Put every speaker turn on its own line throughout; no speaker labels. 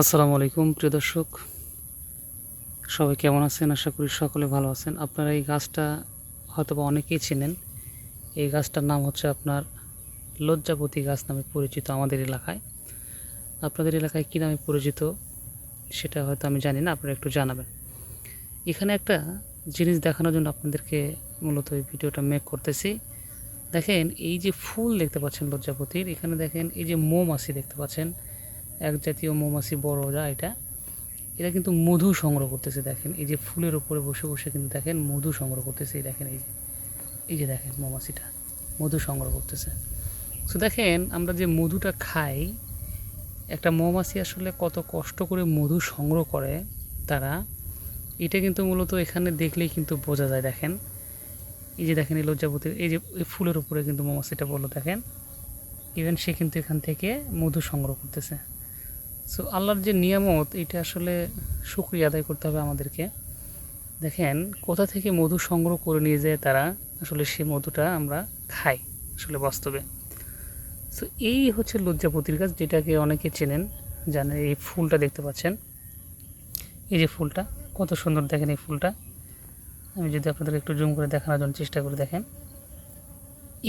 আসসালামু আলাইকুম, প্রিয় দর্শক। সবাই কেমন আছেন? আশা করি সকলে ভালো আছেন। আপনারা এই গাছটা হয়তো বা অনেকেই চেনেন। এই গাছটার নাম হচ্ছে আপনার লজ্জাপতি গাছ নামে পরিচিত আমাদের এলাকায়। আপনাদের এলাকায় কী নামে পরিচিত সেটা হয়তো আমি জানি না, আপনারা একটু জানাবেন। এখানে একটা জিনিস দেখানোর জন্য আপনাদেরকে মূলত এই ভিডিওটা মেক করতেছি। দেখেন, এই যে ফুল দেখতে পাচ্ছেন লজ্জাপতির এখানে দেখেন এই যে মৌমাছি দেখতে পাচ্ছেন। এক জাতীয় মৌমাছি বড় যা এটা। এরা কিন্তু মধু সংগ্রহ করতেছে, দেখেন। এই যে ফুলের উপরে বসে বসে কিন্তু দেখেন মধু সংগ্রহ করতেছে, এই দেখেন এই যে। এই যে দেখেন মৌমাছিটা, মধু সংগ্রহ করতেছে। তো দেখেন, আমরা যে মধুটা খাই, একটা মৌমাছি আসলে কত কষ্ট করে মধু সংগ্রহ করে তারা, এটা কিন্তু মূলত এখানে দেখলেই কিন্তু বোঝা যায়, দেখেন। এই যে দেখেন এই লজ্জাপতির এই যে এই ফুলের উপরে কিন্তু মৌমাছিটা বলো দেখেন। ইভেন সে কিন্তু এখান থেকে মধু সংগ্রহ করতেছে। সো আল্লাহর যে নিয়ামত, এটা আসলে শুক্রিয়া আদায় করতে হবে আমাদেরকে। দেখেন, কোথা থেকে মধু সংগ্রহ করে নিয়ে যায় তারা, আসলে সে মধুটা আমরা খাই, আসলে বাস্তবে। সো এই হচ্ছে লজ্জাপতির গাছ যেটাকে অনেকে চেনেন, জানেন, এই ফুলটা দেখতে পাচ্ছেন। এই যে ফুলটা, কত সুন্দর দেখেন এই ফুলটা। আমি যদি আপনাদেরকে একটু জুম করে দেখানোর জন্য চেষ্টা করে, দেখেন।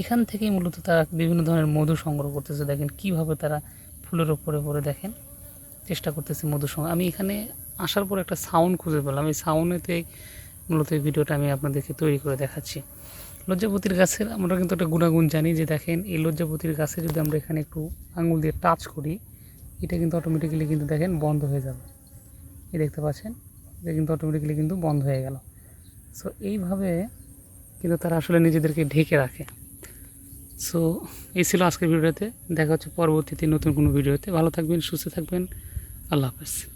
এখান থেকেই মূলত তারা বিভিন্ন ধরনের মধু সংগ্রহ করতেছে, দেখেন কীভাবে তারা ফুলের ওপরে পরে দেখেন। চেষ্টা করতেছি মধুর সঙ্গে। আমি এখানে আসার পর একটা সাউন্ড খুঁজে পেলাম। এই সাউন্ডেতে মূলত এই ভিডিওটা আমি আপনাদেরকে তৈরি করে দেখাচ্ছি। লজ্জাপতির গাছের আমরা কিন্তু একটা গুণাগুণ জানি যে দেখেন, এই লজ্জাপতির গাছে যদি আমরা এখানে একটু আঙুল দিয়ে টাচ করি, এটা কিন্তু অটোমেটিক্যালি কিন্তু দেখেন বন্ধ হয়ে যাবে। এই দেখতে পাচ্ছেন? এটা কিন্তু অটোমেটিক্যালি কিন্তু বন্ধ হয়ে গেল। সো এইভাবে কিন্তু তারা আসলে নিজেদেরকে ঢেকে রাখে। সো এই ছিল আজকের ভিডিওতে দেখা হচ্ছে পরবর্তীতে নতুন কোনো ভিডিওতে ভালো থাকবেন, সুস্থ থাকবেন। আল্লাহ হাফেজ